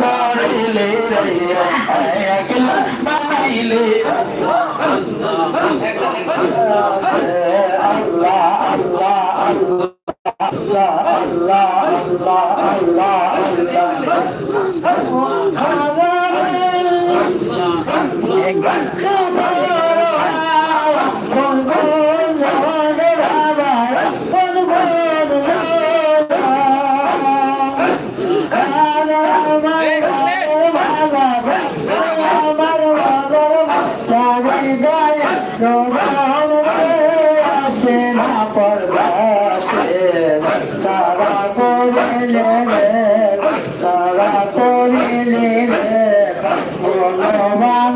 করিলে রে একলা বানাইলে করিলে সারা করিলে মনোবান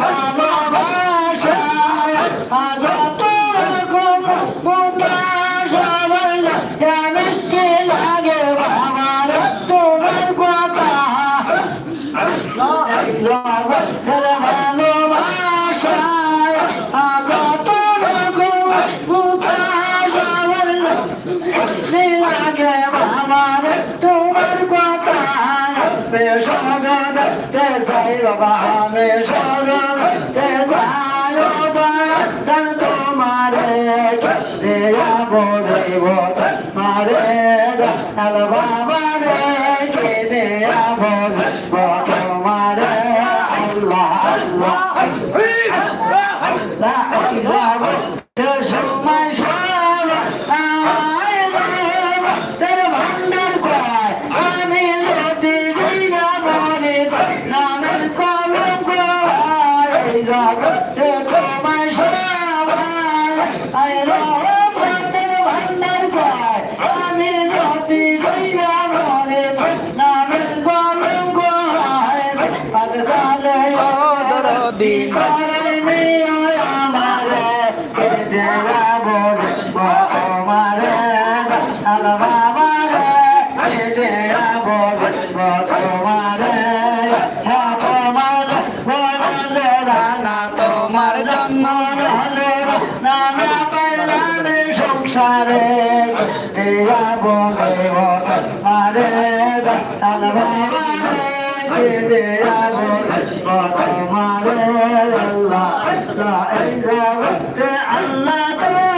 I'm कैसाई बाबा हमें शरण कैसाई बाबा सन तुम्हारे दिया बोले वो मारे अल बाबा रे के दिया बोले वो तुम्हारे अल्लाह अल्लाह अल्लाह अल्लाह সবাই আই আল্লাহ আল্লাহ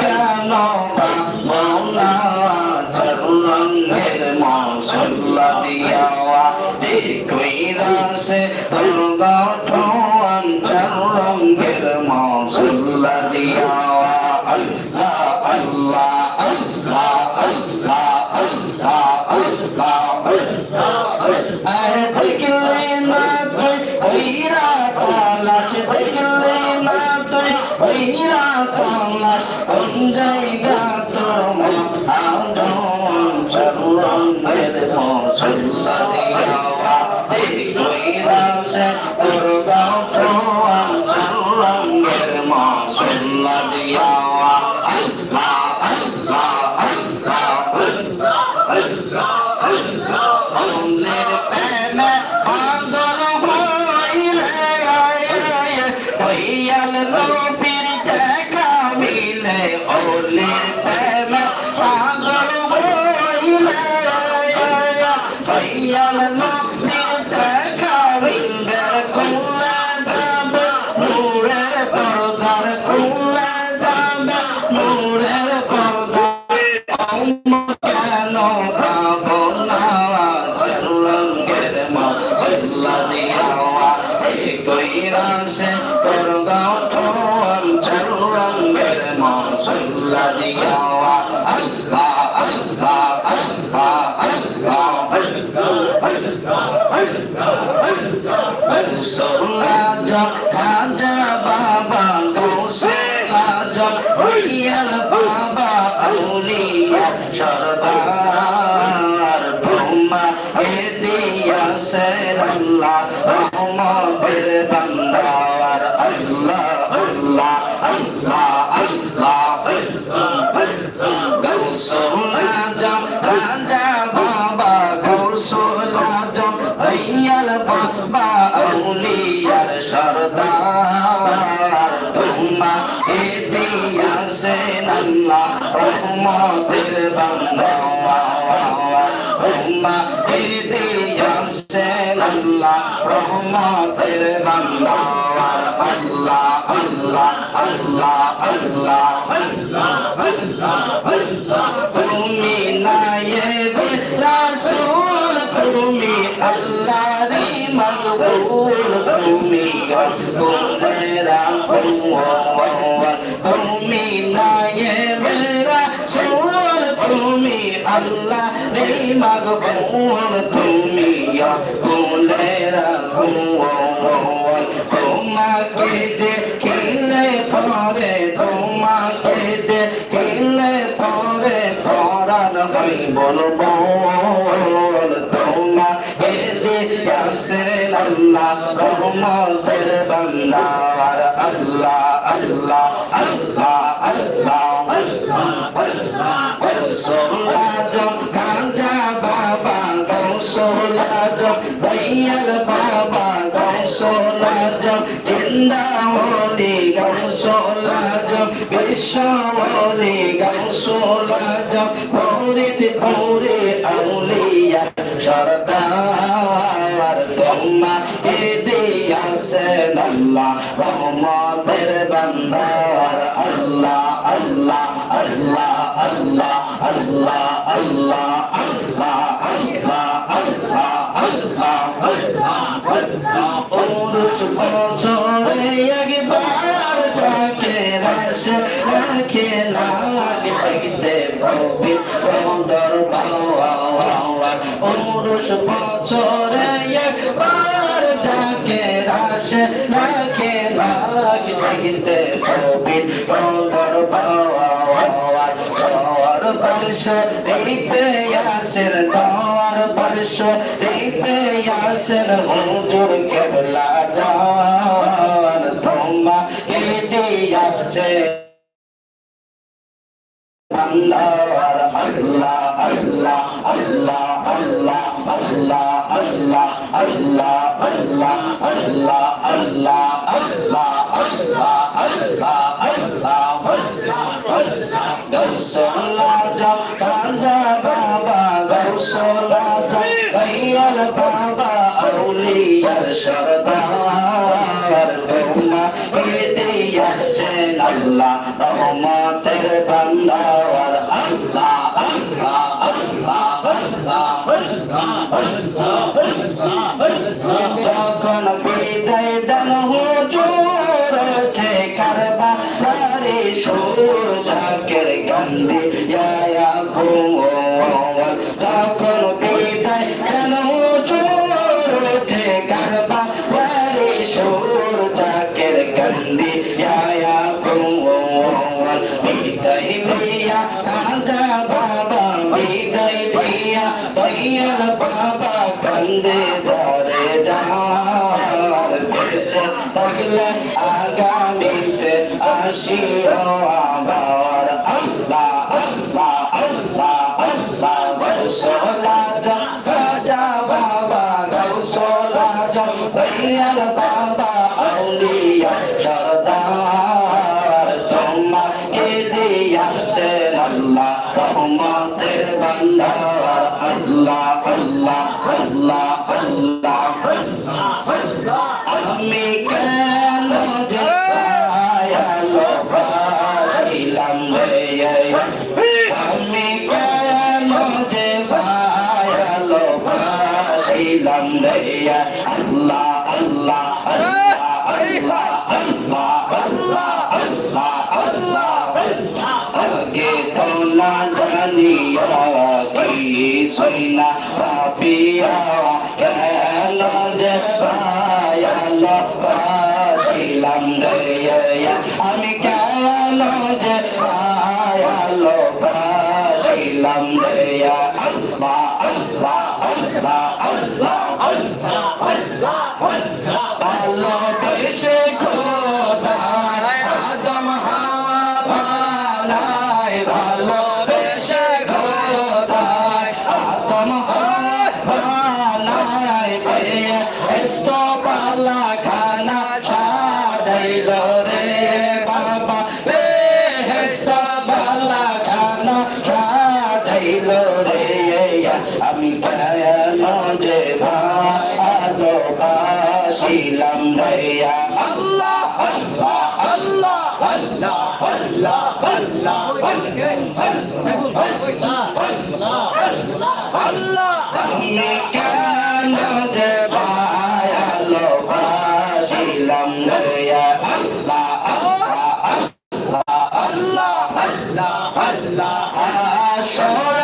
কেন নূরের পর্দা কেন পাবো না রঙের মশলা দিয়াওয়া কই রাসে তোর গাঁঠন চল সরদার তোমা এ দিয়াছেন আল্লাহ রহমতের বান্দার উম্মতের বান্দা উম্মতি দিয়াছেন আল্লাহ রহমতের বান্দা আল্লাহ আল্লাহ আল্লাহ আল্লাহ আল্লাহ আল্লাহ তুমি নায়েব রাসূল তুমি আল্লাহর মকবুল তুমি আল্লাহরি মকবুল তুমি গুণেরা তোমাকে দেখিলে পরে, তোমাকে দেখিলে পরে পরাণ হই বলব তোমাকে দিয়াছেন আল্লাহ, রহমতের বান্দার আল্লাহ আল্লাহ। গৌসোলাজম বিশ্বওলি গৌসোলাজম পৌরিত পৌরে আউলিয়া সরদার তোমা এ দিয়াছেন আল্লাহ রহমতের বান্দার আল্লাহ আল্লাহ আল্লাহ আল্লাহ আল্লাহ আল্লাহ আল্লাহ আল্লাহ আল্লাহ আল্লাহ পুরুষ বছরে একবার পুরুষ বছরে একবার যাকে রাশে লাগে লাগে লাগিতে ভবির সুন্দর পাওয়ার পাওয়ার বর্ষ, এই পেয়াসের দাওয়ার বর্ষ, এই পেয়াসের হুজুর কেবলা যাওয়া। আছে দর্শন জপ যখন বিদায় দেন হুজুর ওঠে কারবালারে সুর জাকের গন্ধে ইয়া গোয়াল থাকলে আগামীতে আসিও আবার। আল্লাহ আল্লাহ আল্লাহ আল্লাহ, গৌসলা খাজা বাবা, গৌসলা জল বাবা, আউলিয়া, সরদার তোমার এ দিয়াছে আল্লাহ, রহমতের বান্দার আল্লাহ আল্লাহ আমি কেন সইলা পাইল রে বাবা বেহেস্তা বালা খানা সাজাইল রে আমি কেন যে ভালো বাসিলাম ভাইয়া আল্লাহ আল্লাহ আল্লাহ আল্লাহ আল্লাহ আল্লাহ আল্লাহ আল্লাহ আল্লাহ আমি কেন যে Chora.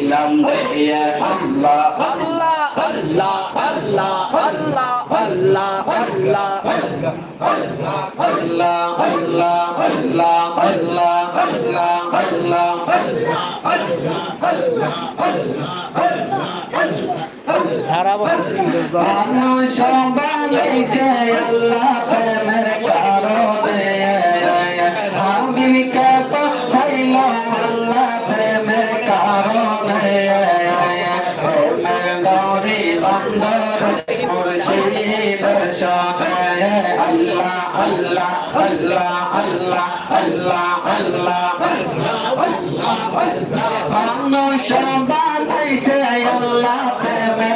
দিলাম দেখিয়ে আল্লাহ। আল্লাহ আল্লাহ আল্লাহ আল্লাহ আল্লাহ আল্লাহ। আল্লাহ আল্লাহ আল্লাহ সারা বছর বাংলা সবাই আল্লাহ প্রেমে